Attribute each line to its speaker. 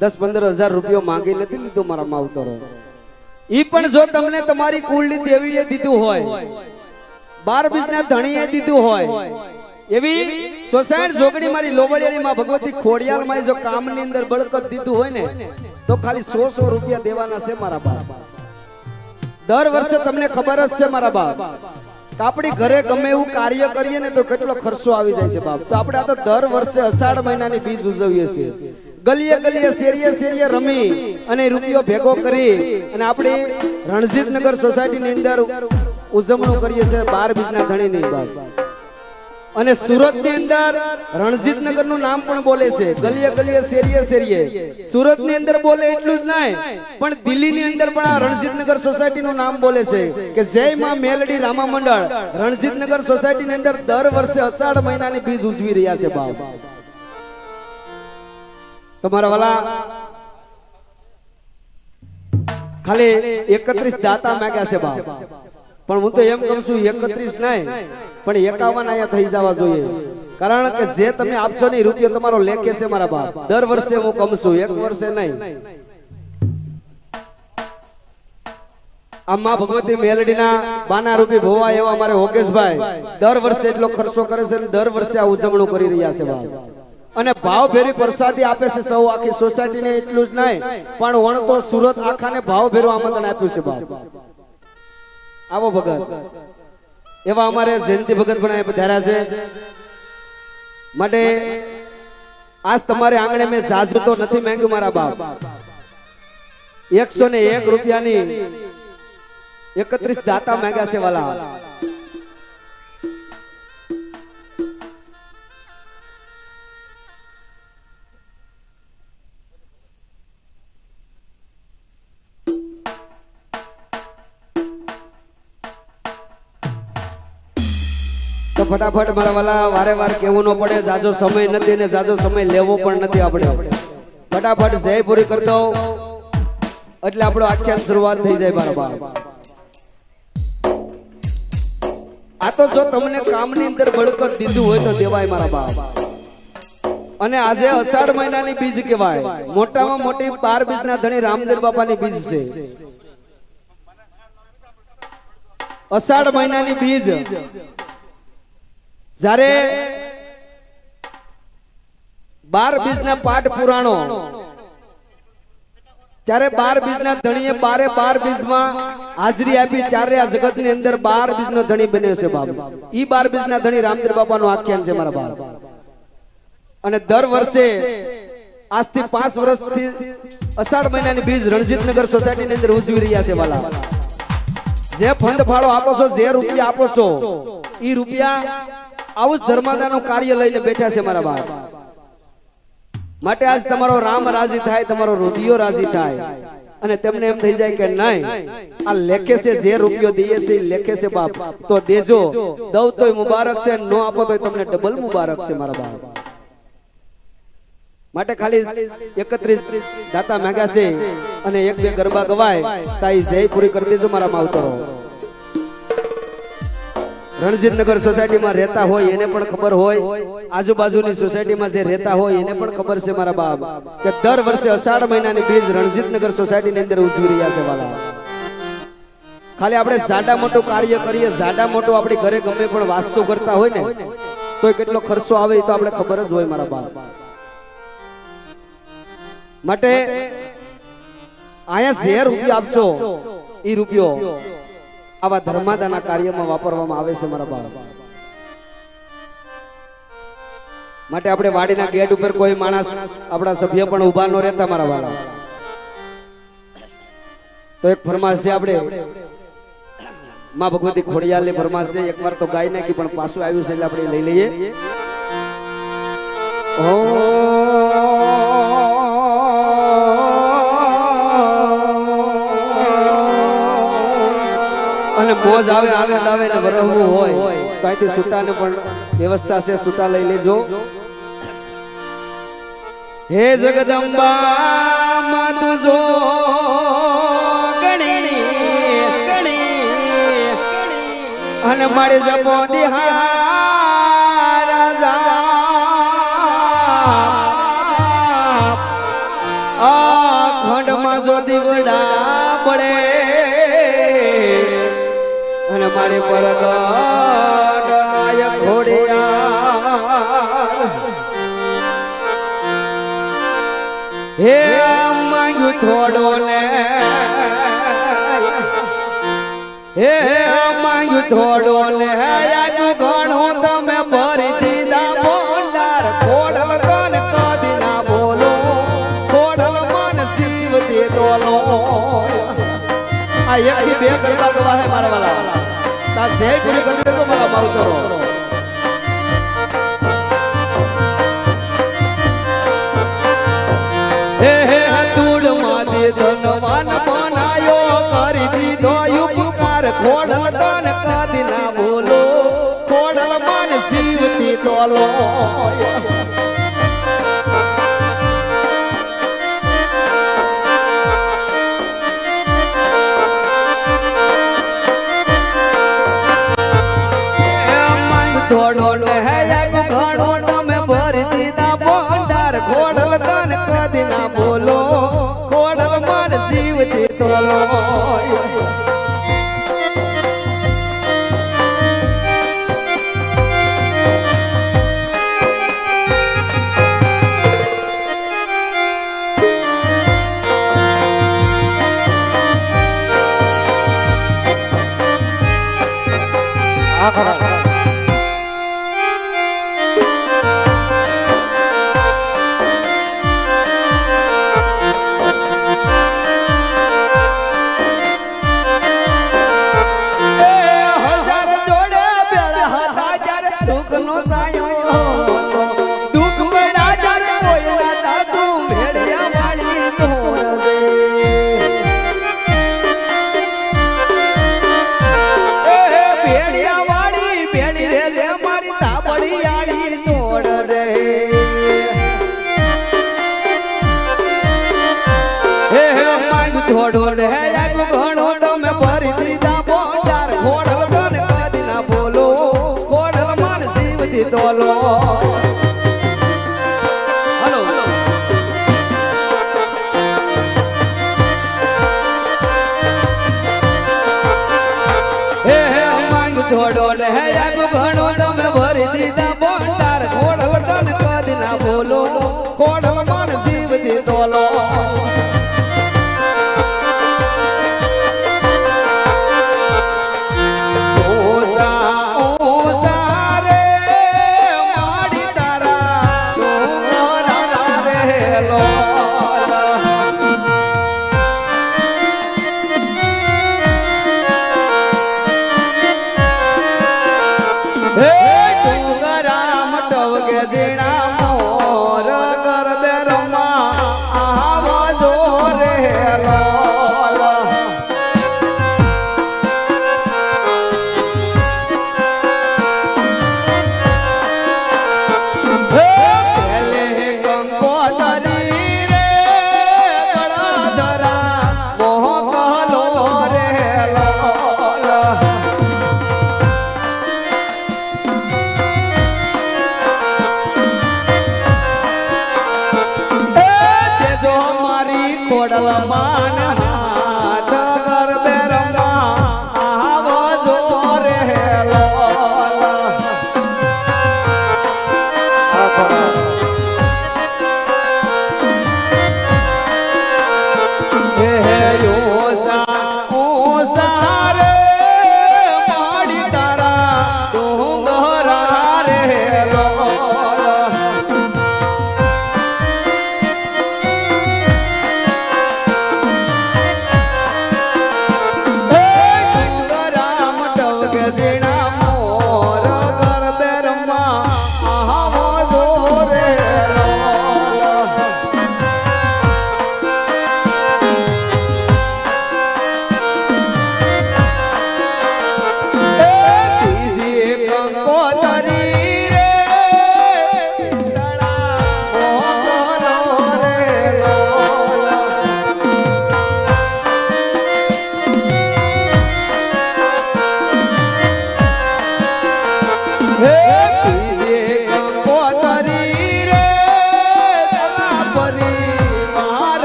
Speaker 1: દસ પંદર હજાર રૂપિયો માંગી નથી લીધો મારા માવતરો. ઈ પણ જો તમને તમારી કુળની દેવીએ દીધું હોય બાર બીજના ધણીએ દીધું હોય, એવી સોસાયટ જોગણી મારી લોબડિયાની માં ભગવતી ખોડિયાર માં જો કામની અંદર બળકત દીધું હોય ને, તો ખાલી સો સો રૂપિયા દેવાના છે મારા બાપ. દર વર્ષે તમને ખબર જ છે મારા બાપ. કે આપણી ઘરે ગમે એવું કાર્ય કરીએ ને તો કેટલો ખર્ચો આવી જાય છે બાપ? તો આપણે આ તો દર વર્ષે અષાઢ મહિનાની બીજ ઉજવીએ છીએ. ગલીએ ગલીએ શેરીએ શેરીએ રમી અને રૂપિયો ભેગો કરી અને આપણે રણજીતનગર સોસાયટીની અંદર ઉજવણું કરીએ છીએ બાર બીજના ધણીની. બાપ અને સુરતની અંદર રણજીતનગરનું નામ પણ બોલે છે. ગલીએ ગલીએ, શેરીએ શેરીએ. સુરતની અંદર બોલે એટલું જ નહીં, પણ દિલ્હી ની અંદર પણ આ રણજીતનગર સોસાયટી નું નામ બોલે છે કે જય માં મેલડી રામા મંડળ. રણજીતનગર સોસાયટી ની અંદર દર વર્ષે અષાઢ મહિનાની બીજ ઉજવી રહ્યા છે બાપ. તમારા વાલા, ખાલી એકત્રીસ દાતા માગ્યા છે બાપ. પણ હું તો એમ કહું છું, એકત્રીસ નહીં, પણ એકાવન આયા થઈ જવા જોઈએ. કારણ કે જે તમે આપશો ને રૂપિયો તમારો લેખે છે મારા બાપ. દર વર્ષે હું કમ છું, એક વર્ષે નહીં. આ ભગવતી મેલડીના બાના રૂપી ભોવા એવા અમારે હોકેશભાઈ દર વર્ષે એટલો ખર્ચો કરે છે ને દર વર્ષે આ ઉજવણું કરી રહ્યા છે બાપ. અને ભાવ ભેરી પ્રસાદી આપે છે સૌ આખી સોસાયટીને એટલું જ નહીં, પણ વણ તો સુરત આખાને ભાવ ભેરું આમંત્રણ આપ્યું છે બાપ. આવો ભગત. એવા અમારે જયંતિ ભગત પણ પધાર્યા છે. માટે આજ તમારે આંગણે મેં સાજુ તો નથી માંગ્યું મારા બાપ. એકસો ને એક રૂપિયાની એકત્રીસ દાતા માંગ્યા છે વાલા. ફટાફટ મારા વાલા, વારે વાર કેવું ન પડે, જાજો સમય નથી ને જાજો સમય લેવો પણ નથી આપણે. ફટાફટ જય પૂરી કરતો એટલે આપણો આખ્યાન શરૂઆત થઈ જાય મારા આ તો જો તમને કામની અંદર બળકત દીધું હોય તો દેવાય મારા બાપ. અને આજે અષાઢ મહિનાની બીજ કહેવાય. મોટામાં મોટી બાર બીજના ધણી રામદેવ બાપાની બીજ છે. અષાઢ મહિનાની બીજ. જ્યારે બાર બીજના પાઠ પુરાણો, ત્યારે બાર બીજના ધણીએ બારે બાર બીજમાં હાજરી આપી ત્યારે આ જગતની અંદર બાર બીજનો ધણી બન્યો છે બાપ ઈ બાર બીજના ધણી રામદેવ બાપાનું આખ્યાન છે મારા બાપ અને દર વર્ષે આજથી પાંચ વર્ષથી અષાઢ મહિનાની બીજ રણજીતનગર સોસાયટીની અંદર ઉજવી રહ્યા છે વાલા. જે ફંડ ફાળો આપો છો, જે રૂપિયા આપો છો, ઈ રૂપિયા આવું જ ધર્માદાનું કાર્ય લઈને બેઠા છે મારા બાપ. માટે આજ તમારો રામ રાજી થાય, તમારો રુધિયો રાજી થાય. અને તેમને એમ થઈ જાય કે નહીં, આ લેખે છે, જે રૂપિયો દઈએ છે લેખે છે બાપ. તો દેજો દઉં તોય મુબારક છે, નો આપો તોય તમને ડબલ મુબારક છે મારા બાપ. માટે ખાલી એકત્રીસ દાતા માંગ્યા છે અને એક બે ગરબા ગવાય તાઈ જય પૂરી કરી દેજો મારા માવતરો. રણજીતનગર સોસાયટીમાં રહેતા હોય, એને પણ ખબર હોય. આજુબાજુની સોસાયટીમાં જે રહેતા હોય, એને પણ ખબર છે મારા બાપ, કે દર વર્ષે અષાઢ મહિનાની બીજ રણજીતનગર સોસાયટીની અંદર ઉજવી રહ્યા છે વાલા. ખાલી આપણે ઝાડા મોટું કાર્ય કરીએ, ઝાડા મોટું આપણી ઘરે ગમે પણ વાસ્તુ કરતા હોય ને તો કેટલો ખર્ચો આવે તો આપણે ખબર જ હોય મારા બાપ. માટે અહીંયા ઝેર રૂપિયા આપજો એ રૂપિયો. આવા ધર્માદાના કાર્યમાં વાપરવામાં આવે છે મારા બાપ માટે આપણે વાડીના ગેટ ઉપર કોઈ માણસ આપણા સભ્ય પણ ઊભા ન રહેતા મારા વાળા તો એક ફરમાશ છે આપણે, માં ભગવતી ખોડિયાલની ફરમાશ છે એકવાર તો ગાય નાખી પણ પાછું આવ્યું છે એટલે આપણે લઈ લઈએ. અને મોજ આવે આવે આવે ને વરહવું હોય, તો અહીંથી સૂટાને પણ વ્યવસ્થા છે સૂટા લઈ લેજો. હે જગદંબા મા તુજો અને મારી જપો દિહા રાજા આ ખંડમાં જો દીવડા પડે અને મારી પર ગણાય હે માંગ્યું થોડો ને હે માંગ્યું થોડો ને આજુ ઘણું તમે ભરી દીધા ભંડાર ખોડલ કન કદી ના બોલો. ખોડલ મન શિવ દે દોલો આ એક બે કરતા ગવા હે મારા વાલા. મારા માવતરો હે હે ધૂળ માથે ધનવાન બનાયો. કરી દીધો ઉપકાર બોલો. ખોડલ મન શિવથી તોલો. એ માંગ થોડો ને હે ખોડલ માન